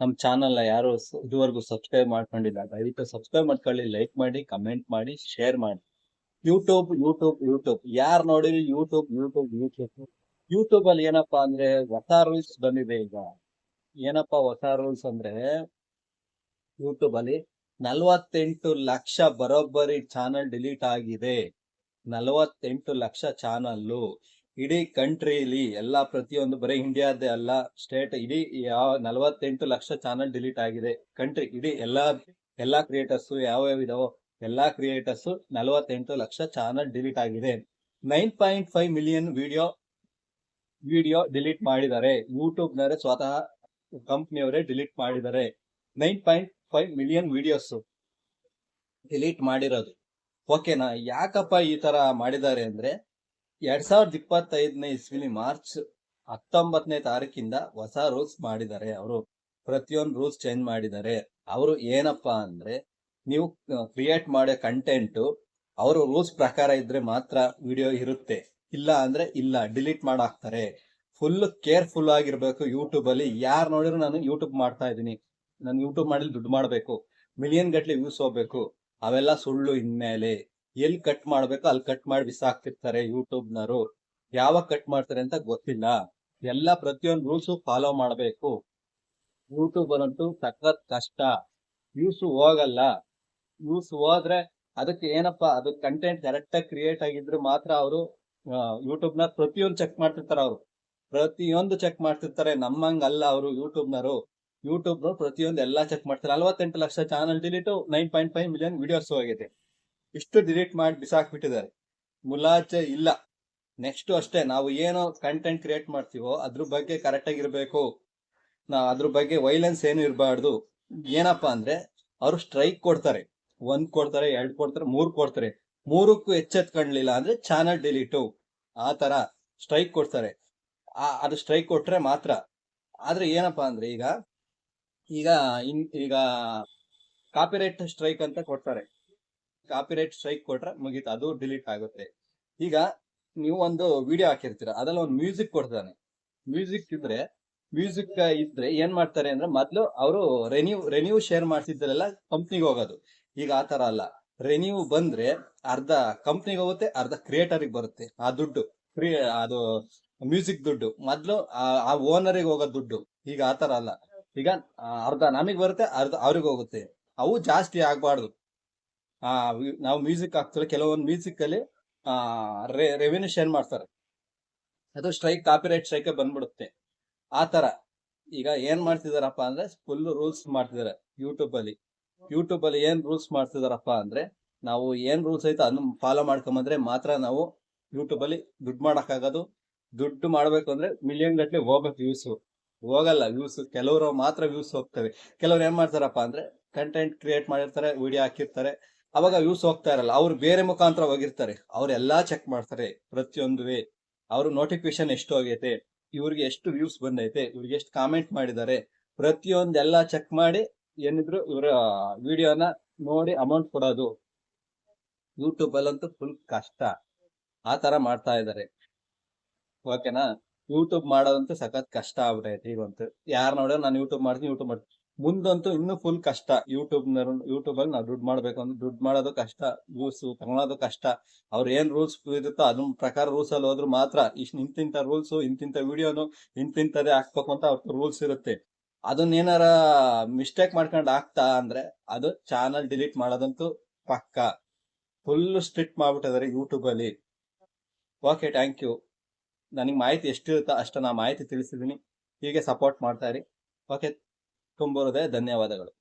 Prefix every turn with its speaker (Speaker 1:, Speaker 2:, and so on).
Speaker 1: ನಮ್ಮ ಚಾನಲ್ನ ಯಾರು ಇದುವರೆಗೂ ಸಬ್ಸ್ಕ್ರೈಬ್ ಮಾಡ್ಕೊಂಡಿಲ್ಲ, ದಯವಿಟ್ಟು ಸಬ್ಸ್ಕ್ರೈಬ್ ಮಾಡ್ಕೊಳ್ಳಿ, ಲೈಕ್ ಮಾಡಿ, ಕಮೆಂಟ್ ಮಾಡಿ, ಶೇರ್ ಮಾಡಿ. YouTube YouTube YouTube. ಯಾರು ನೋಡಿರಿ ಯೂಟ್ಯೂಬ್ ಯೂಟ್ಯೂಬ್ ಯೂಟ್ಯೂಬ್. ಯೂಟ್ಯೂಬ್ ಅಲ್ಲಿ ಏನಪ್ಪಾ ಅಂದ್ರೆ ಹೊಸ ರೂಲ್ಸ್ ಬಂದಿದೆ ಈಗ. ಏನಪ್ಪಾ ಹೊಸ ರೂಲ್ಸ್ ಅಂದ್ರೆ ಯೂಟ್ಯೂಬ್ ಅಲ್ಲಿ ನಲವತ್ತೆಂಟು ಲಕ್ಷ ಬರೋಬ್ಬರಿ ಚಾನಲ್ ಡಿಲೀಟ್ ಆಗಿದೆ. ನಲವತ್ತೆಂಟು ಲಕ್ಷ ಚಾನಲ್ಲು. ಇಡೀ ಕಂಟ್ರಿಲಿ ಎಲ್ಲ ಪ್ರತಿಯೊಂದು, ಬರೀ ಇಂಡಿಯಾದೇ ಅಲ್ಲ ಸ್ಟೇಟ್ ಇಡೀ ಯಾವ ನಲವತ್ತೆಂಟು ಲಕ್ಷ ಚಾನಲ್ ಡಿಲೀಟ್ ಆಗಿದೆ. ಕಂಟ್ರಿ ಇಡೀ ಎಲ್ಲಾ ಎಲ್ಲಾ ಕ್ರಿಯೇಟರ್ಸ್ ಯಾವ ಇದಾವೋ, ಎಲ್ಲಾ ಕ್ರಿಯೇಟರ್ಸ್ ನಲವತ್ತೆಂಟು ಲಕ್ಷ ಚಾನಲ್ ಡಿಲೀಟ್ ಆಗಿದೆ. Nine point five million video video delete ಮಾಡಿದ್ದಾರೆ. ಯೂಟ್ಯೂಬ್ನವರೇ ಸ್ವತಃ ಕಂಪ್ನಿಯವರೇ ಡಿಲೀಟ್ ಮಾಡಿದ್ದಾರೆ. Nine point five million videos delete ಮಾಡಿರೋದು. ಓಕೆನಾ ಯಾಕಪ್ಪ ಈ ತರ ಮಾಡಿದ್ದಾರೆ ಅಂದ್ರೆ ಎರಡ್ ಸಾವಿರದ ಇಪ್ಪತ್ತೈದನೇ ಇಸ್ವಿಲಿ ಮಾರ್ಚ್ ಹತ್ತೊಂಬತ್ತನೇ ತಾರೀಕಿಂದ ಹೊಸ ರೂಲ್ಸ್ ಮಾಡಿದ್ದಾರೆ. ಅವರು ಪ್ರತಿಯೊಂದು ರೂಲ್ಸ್ ಚೇಂಜ್ ಮಾಡಿದ್ದಾರೆ. ಅವರು ಏನಪ್ಪಾ ಅಂದ್ರೆ ನೀವು ಕ್ರಿಯೇಟ್ ಮಾಡೋ ಕಂಟೆಂಟು ಅವರು ರೂಲ್ಸ್ ಪ್ರಕಾರ ಇದ್ರೆ ಮಾತ್ರ ವಿಡಿಯೋ ಇರುತ್ತೆ. ಇಲ್ಲ ಅಂದ್ರೆ ಇಲ್ಲ, ಡಿಲೀಟ್ ಮಾಡಾಕ್ತಾರೆ. ಫುಲ್ ಕೇರ್ಫುಲ್ ಆಗಿರ್ಬೇಕು ಯೂಟ್ಯೂಬ್ ಅಲ್ಲಿ ಯಾರು ನೋಡಿದ್ರು ನಾನು ಯೂಟ್ಯೂಬ್ ಮಾಡ್ತಾ ಇದ್ದೀನಿ. ನಾನು ಯೂಟ್ಯೂಬ್ ಮಾಡಿ ದುಡ್ಡು ಮಾಡಬೇಕು. ಮಿಲಿಯನ್ ಗಟ್ಲೆ ವ್ಯೂಸ್ ಹೋಗ್ಬೇಕು. ಅವೆಲ್ಲ ಸುಳ್ಳು ಇನ್ಮೇಲೆ. ಎಲ್ಲಿ ಕಟ್ ಮಾಡ್ಬೇಕು ಅಲ್ಲಿ ಕಟ್ ಮಾಡಿ ಬಿಸಾಕ್ತಿರ್ತಾರೆ ಯೂಟ್ಯೂಬ್ನವರು. ಯಾವಾಗ ಕಟ್ ಮಾಡ್ತಾರೆ ಅಂತ ಗೊತ್ತಿಲ್ಲ. ಎಲ್ಲ ಪ್ರತಿಯೊಂದು ರೂಲ್ಸು ಫಾಲೋ ಮಾಡಬೇಕು. ಯೂಟ್ಯೂಬ್ ಅಂತೂ ಸಖತ್ ಕಷ್ಟ. ವ್ಯೂಸ್ ಹೋಗಲ್ಲ. ವ್ಯೂಸ್ ಹೋದ್ರೆ ಅದಕ್ಕೆ ಏನಪ್ಪಾ, ಅದು ಕಂಟೆಂಟ್ ಕರೆಕ್ಟಾಗಿ ಕ್ರಿಯೇಟ್ ಆಗಿದ್ರೆ ಮಾತ್ರ ಅವರು ಯೂಟ್ಯೂಬ್ನ ಪ್ರತಿಯೊಂದು ಚೆಕ್ ಮಾಡ್ತಿರ್ತಾರೆ ಅವರು. ಪ್ರತಿಯೊಂದು ಚೆಕ್ ಮಾಡ್ತಿರ್ತಾರೆ. ನಮ್ಮಂಗಲ್ಲ ಅವರು ಯೂಟ್ಯೂಬ್ನವರು ಯೂಟ್ಯೂಬ್ ಪ್ರತಿಯೊಂದು ಎಲ್ಲ ಚೆಕ್ ಮಾಡ್ತಾರೆ. ನಲವತ್ತೆಂಟು lakh channel delete nine point five million videos ಹೋಗಿದೆ. ಇಷ್ಟು ಡಿಲೀಟ್ ಮಾಡಿ ಬಿಸಾಕ್ಬಿಟ್ಟಿದ್ದಾರೆ. ಮುಲಾಚೆ ಇಲ್ಲ. ನೆಕ್ಸ್ಟ್ ಅಷ್ಟೇ, ನಾವು ಏನು ಕಂಟೆಂಟ್ ಕ್ರಿಯೇಟ್ ಮಾಡ್ತೀವೋ, ಅದ್ರ ಬಗ್ಗೆ ಕರೆಕ್ಟ್ ಆಗಿರ್ಬೇಕು. ನಾ, ಅದ್ರ ಬಗ್ಗೆ ವೈಲೆನ್ಸ್ ಏನು ಇರಬಾರ್ದು. ಏನಪ್ಪಾ ಅಂದ್ರೆ, ಅವರು ಸ್ಟ್ರೈಕ್ ಕೊಡ್ತಾರೆ. ಒಂದ್ ಕೊಡ್ತಾರೆ, ಎರಡ್ ಕೊಡ್ತಾರೆ, ಮೂರ್ ಕೊಡ್ತಾರೆ. ಮೂರಕ್ಕೂ ಎಚ್ಚೆತ್ಕೊಂಡ್ಲಿಲ್ಲ ಅಂದ್ರೆ ಚಾನಲ್ ಡಿಲೀಟು ಆ ತರ ಸ್ಟ್ರೈಕ್ ಕೊಡ್ತಾರೆ. ಆ, ಅದು ಸ್ಟ್ರೈಕ್ ಕೊಟ್ರೆ ಮಾತ್ರ. ಆದ್ರೆ ಏನಪ್ಪಾ ಅಂದ್ರೆ ಈಗ ಈಗ ಈಗ ಕಾಪಿರೈಟ್ ಸ್ಟ್ರೈಕ್ ಅಂತ ಕೊಡ್ತಾರೆ. ಕಾಪಿರೈಟ್ ಸ್ಟ್ರೈಕ್ ಕೊಟ್ರೆ ಮುಗೀತು. ಅದು ಡಿಲೀಟ್ ಆಗುತ್ತೆ. ಈಗ ನೀವು ಒಂದು ವಿಡಿಯೋ ಹಾಕಿರ್ತೀರ. ಅದ್ರಲ್ಲಿ ಒಂದು ಮ್ಯೂಸಿಕ್ ಕೊಡ್ತಾನೆ. ಮ್ಯೂಸಿಕ್ ಇದ್ರೆ ಮ್ಯೂಸಿಕ್ ಇದ್ರೆ ಏನ್ ಮಾಡ್ತಾರೆ ಅಂದ್ರೆ ಮೊದ್ಲು ಅವರು ರೆನ್ಯೂ ರೆನ್ಯೂ ಶೇರ್ ಮಾಡ್ತಿದ್ದರೆಲ್ಲ ಕಂಪ್ನಿಗೆ ಹೋಗೋದು. ಈಗ ಆ ತರ ಅಲ್ಲ. ರೆನ್ಯೂ ಬಂದ್ರೆ ಅರ್ಧ ಕಂಪ್ನಿಗೆ ಹೋಗುತ್ತೆ, ಅರ್ಧ ಕ್ರಿಯೇಟರ್ಗೆ ಬರುತ್ತೆ. ಆ ದುಡ್ಡು ಫ್ರೀ ಅದು ಮ್ಯೂಸಿಕ್ ದುಡ್ಡು. ಮೊದ್ಲು ಆ- ಓನರಿಗೆ ಹೋಗೋ ದುಡ್ಡು. ಈಗ ಆ ತರ ಅಲ್ಲ. ಈಗ ಅರ್ಧ ನಮಗ್ ಬರುತ್ತೆ, ಅರ್ಧ ಅವ್ರಿಗೆ ಹೋಗುತ್ತೆ. ಅವು ಜಾಸ್ತಿ ಆಗ್ಬಾರ್ದು. ನಾವು ಮ್ಯೂಸಿಕ್ ಹಾಕ್ತಾರೆ ಕೆಲವೊಂದು ಮ್ಯೂಸಿಕ್ ಅಲ್ಲಿ, ಆ ರೆವೆನ್ಯೂ ಶೇರ್ ಮಾಡ್ತಾರೆ. ಅದು ಸ್ಟ್ರೈಕ್ ಕಾಪಿ ರೈಟ್ ಸ್ಟ್ರೈಕ್ ಬಂದ್ಬಿಡುತ್ತೆ. ಆ ತರ ಈಗ ಏನ್ ಮಾಡ್ತಿದಾರಪ್ಪ ಅಂದ್ರೆ ಫುಲ್ ರೂಲ್ಸ್ ಮಾಡ್ತಿದಾರೆ ಯೂಟ್ಯೂಬ್ ಅಲ್ಲಿ. ಯೂಟ್ಯೂಬ್ ಅಲ್ಲಿ ಏನ್ ರೂಲ್ಸ್ ಮಾಡ್ತಿದಾರಪ್ಪ ಅಂದ್ರೆ, ನಾವು ಏನ್ ರೂಲ್ಸ್ ಐತೆ ಅದನ್ನ ಫಾಲೋ ಮಾಡ್ಕೊಂಬಂದ್ರೆ ಮಾತ್ರ ನಾವು ಯೂಟ್ಯೂಬ್ ಅಲ್ಲಿ ದುಡ್ಡು ಮಾಡೋಕ್ಕಾಗೋದು. ದುಡ್ಡು ಮಾಡ್ಬೇಕು ಅಂದ್ರೆ ಮಿಲಿಯನ್ ಗಟ್ಲೆ ಹೋಗ್ಬೇಕು ವ್ಯೂಸ್ ಹೋಗಲ್ಲ ವ್ಯೂಸ್ ಕೆಲವರು ಮಾತ್ರ ವ್ಯೂಸ್ ಹೋಗ್ತವೆ. ಕೆಲವ್ರು ಏನ್ ಮಾಡ್ತಾರಪ್ಪ ಅಂದ್ರೆ ಕಂಟೆಂಟ್ ಕ್ರಿಯೇಟ್ ಮಾಡಿರ್ತಾರೆ ವಿಡಿಯೋ ಹಾಕಿರ್ತಾರೆ. ಅವಾಗ ವ್ಯೂಸ್ ಹೋಗ್ತಾ ಇರಲ್ಲ. ಅವ್ರು ಬೇರೆ ಮುಖಾಂತರ ಹೋಗಿರ್ತಾರೆ. ಅವ್ರೆಲ್ಲಾ ಚೆಕ್ ಮಾಡ್ತಾರೆ ಪ್ರತಿಯೊಂದುವೆ ಅವ್ರ ನೋಟಿಫಿಕೇಶನ್ ಎಷ್ಟು ಹೋಗೈತೆ, ಇವ್ರಿಗೆ ಎಷ್ಟು ವ್ಯೂಸ್ ಬಂದೈತೆ, ಇವ್ರಿಗೆ ಎಷ್ಟು ಕಾಮೆಂಟ್ ಮಾಡಿದ್ದಾರೆ ಪ್ರತಿಯೊಂದೆಲ್ಲ ಚೆಕ್ ಮಾಡಿ ಏನಿದ್ರು ಇವರ ವಿಡಿಯೋನ ನೋಡಿ ಅಮೌಂಟ್ ಕೊಡೋದು. ಯೂಟ್ಯೂಬ್ ಅಲ್ಲಂತೂ ಫುಲ್ ಕಷ್ಟ. ಆ ತರ ಮಾಡ್ತಾ ಇದ್ದಾರೆ. ಓಕೆನಾ ಯೂಟ್ಯೂಬ್ ಮಾಡೋದಂತೂ ಸಖತ್ ಕಷ್ಟ ಆಗ್ಬಿಟ್ಟೈತೆ ಈಗಂತೂ ಯಾರು ನೋಡೋ ನಾನು ಯೂಟ್ಯೂಬ್ ಮಾಡ್ತೀನಿ ಯೂಟ್ಯೂಬ್ ಮಾಡ್ತೀನಿ. ಮುಂದಂತೂ ಇನ್ನೂ ಫುಲ್ ಕಷ್ಟ. ಯೂಟ್ಯೂಬ್ ಯೂಟ್ಯೂಬ್ ಅಲ್ಲಿ ನಾವು ದುಡ್ಡು ಮಾಡ್ಬೇಕು ಅಂದ್ರೆ ದುಡ್ಡು ಮಾಡೋದು ಕಷ್ಟ ರೂಲ್ಸ್ ತಗೊಳೋದು ಕಷ್ಟ. ಅವ್ರ ಏನ್ ರೂಲ್ಸ್ ಇರುತ್ತೋ ಅದ್ರ ಪ್ರಕಾರ ರೂಲ್ಸ್ ಅಲ್ಲಿ ಹೋದ್ರು ಮಾತ್ರ ಇಷ್ಟು ಇಂತಿಂತ ರೂಲ್ಸ್ ಇಂತಿಂತ ವಿಡಿಯೋನು ಇಂತಿಂತದೇ ಹಾಕ್ಬೇಕು ಅಂತ ಅವ್ರ ರೂಲ್ಸ್ ಇರುತ್ತೆ. ಅದನ್ನ ಏನಾರ ಮಿಸ್ಟೇಕ್ ಮಾಡ್ಕೊಂಡು ಹಾಕ್ತಾ ಅಂದ್ರೆ ಅದು ಚಾನಲ್ ಡಿಲೀಟ್ ಮಾಡೋದಂತೂ ಪಕ್ಕ. ಫುಲ್ ಸ್ಟ್ರಿಕ್ಟ್ ಮಾಡ್ಬಿಟ್ಟಿದ್ದಾರೆ ಯೂಟ್ಯೂಬ್ ಅಲ್ಲಿ. ಓಕೆ ಥ್ಯಾಂಕ್ ಯು ನನಗೆ ಮಾಹಿತಿ ಎಷ್ಟಿರುತ್ತೋ ಅಷ್ಟು ನಾ ಮಾಹಿತಿ ತಿಳಿಸಿದ್ದೀನಿ ಹೀಗೆ ಸಪೋರ್ಟ್ ಮಾಡ್ತಾ ಇರಿ. ಓಕೆ ತುಂಬ ಹೃದಯ ಧನ್ಯವಾದಗಳು.